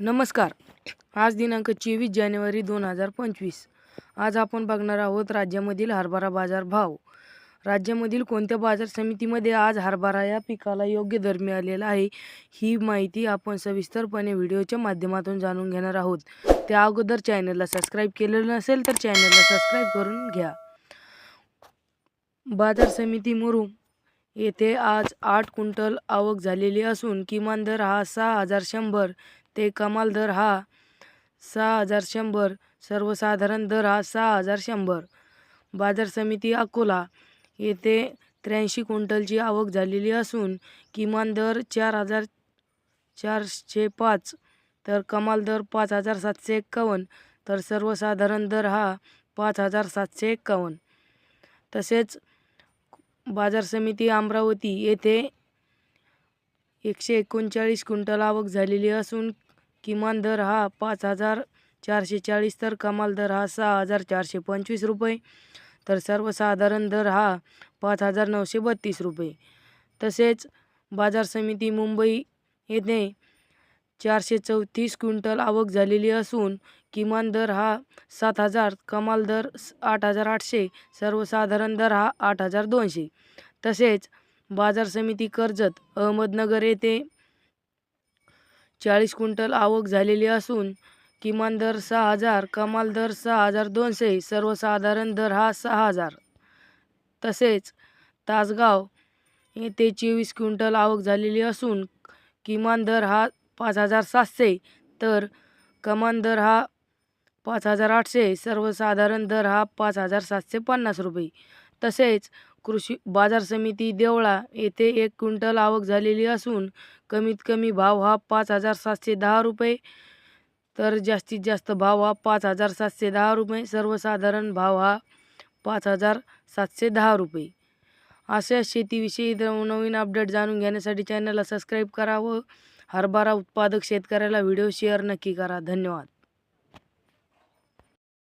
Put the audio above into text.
नमस्कार. आज दिनांक चोवीस जानेवारी दोन हजार पंचवीस. आज आपण बघणार आहोत राज्यामधील हरभरा बाजार भाव. राज्यामधील कोणत्या बाजार समितीमध्ये आज हरभरा या पिकाला योग्य दर मिळालेला आहे ही माहिती आपण सविस्तरपणे व्हिडिओच्या माध्यमातून जाणून घेणार आहोत. त्या अगोदर चॅनलला सबस्क्राईब केलेलं नसेल तर चॅनलला सबस्क्राईब करून घ्या. बाजार समिती मुरुम येथे आज आठ क्विंटल आवक झालेली असून किमान दर हा सहा हजार शंभर ते कमाल दर हा सहा हजार शंभर सर्वसाधारण दर हा सहा हजार शंभर. बाजार समिती अकोला येथे त्र्याऐंशी क्विंटलची आवक झालेली असून किमान दर चार हजार चारशे पाच तर कमाल दर पाच हजार सातशे एक्कावन्न तर सर्वसाधारण दर हा पाच हजार सातशे एक्कावन्न. तसेच बाजार समिती अमरावती येथे एकशे एकोणचाळीस क्विंटल आवक झालेली असून किमान दर हा पाच हजार चारशे चाळीस तर कमाल दर हा सहा हजार चारशे पंचवीस रुपये. तर सर्वसाधारण दर हा पाच हजार नऊशे बत्तीस रुपये. तसेच बाजार समिती मुंबई येथे चारशे चौतीस क्विंटल आवक झालेली असून किमान दर हा सात हजार कमाल दर स- आठ हजार आठशे सर्वसाधारण दर हा आठ हजार दोनशे. तसेच बाजार समिती कर्जत अहमदनगर येथे चाळीस क्विंटल आवक झालेली असून किमान दर सहा हजार कमाल दर सहा हजार दोनशे सर्वसाधारण दर हा सहा हजार. तसेच तासगाव येथे चोवीस क्विंटल आवक झालेली असून किमान दर हा पाच हजार सातशे. तर कमान दर हा पाच हजार आठशे. सर्वसाधारण दर हा पाच हजार सातशे पन्नास रुपये. तसेच कृषी बाजार समिती देवळा येथे एक क्विंटल आवक झालेली असून कमीत कमी भाव हा पाच हजार सातशे दहा रुपये. तर जास्तीत जास्त भाव हा पाच हजार सातशे दहा रुपये. सर्वसाधारण भाव हा पाच हजार सातशे दहा रुपये. अशा शेतीविषयी नवीन अपडेट जाणून घेण्यासाठी चॅनलला सबस्क्राईब करा व हरभरा उत्पादक शेतकऱ्याला व्हिडिओ शेअर नक्की करा. धन्यवाद.